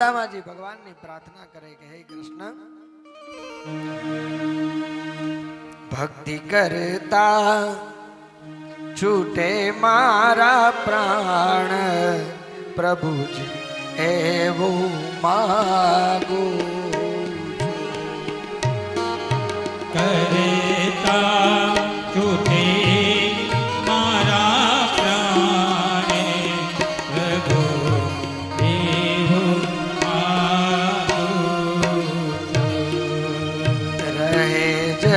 દામાજી ભગવાનની પ્રાર્થના કરે કે હે કૃષ્ણ ભક્તિ કરતા છૂટે મારા પ્રાણ પ્રભુજી એવું માગું કરતા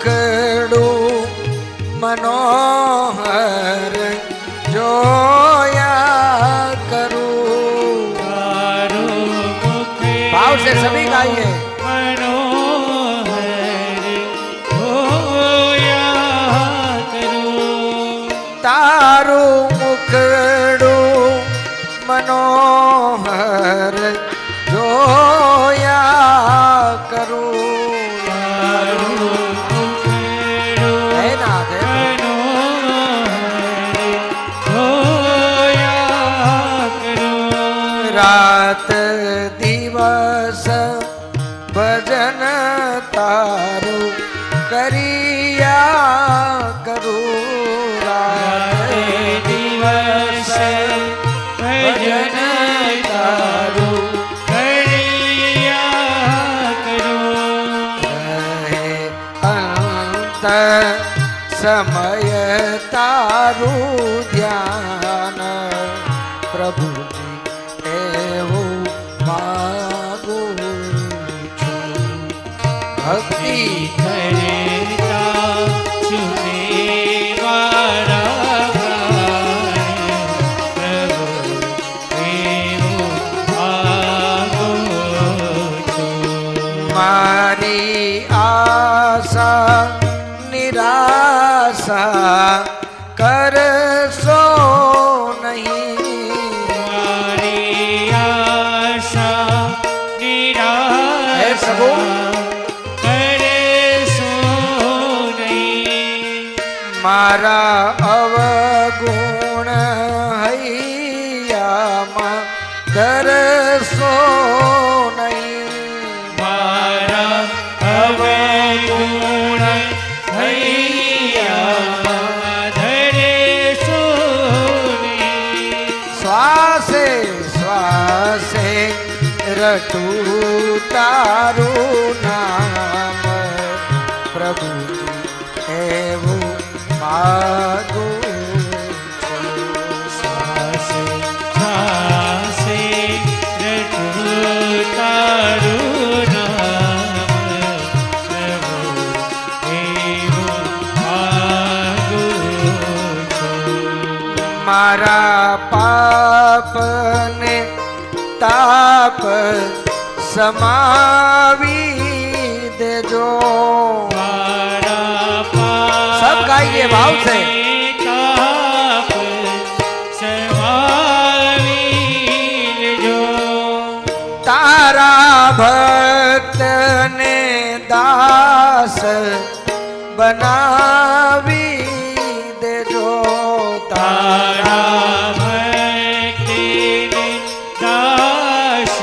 पकड़ो मनोहर जोया करो। भाव से सभी गाइए तारो मुखड़ो मनो રાત દિવસ ભજન તારું કરિયા કરું રાત દિવસ ભજન તારું કર્યા કરું. અંત સમય તારું ધ્યાન પ્રભુજી ભક્તિ એવું માગું છું મારી આશા નિરાશા કરશો નહીં મારી આશા. નિરાશા મારા અવગુણ હૈયામાં દરસો નહીં. મારા અવગુણ હૈયામાં નહીં. શ્વાસે શ્વાસે રટું તારું નામ પ્રભુ મારા પાપને તાપ સમાવી દાસ બનાવી દેજો તારા તારા ભક્તિને દાસ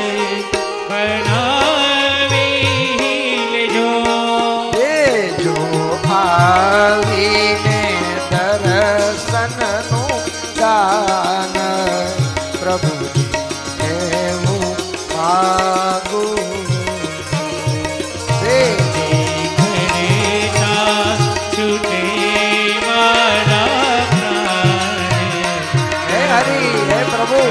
પ્રભુ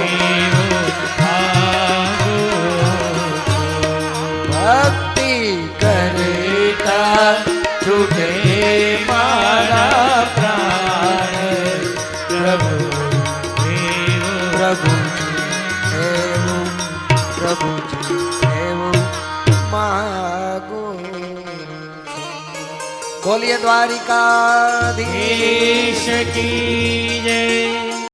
ભક્તિ કરતા છૂટે મારા પ્રાણ પ્રભુ પ્રભુજી એવું પ્રભુજી એવું માગું બોલીએ દ્વારિકાધીશ દેશ કી જય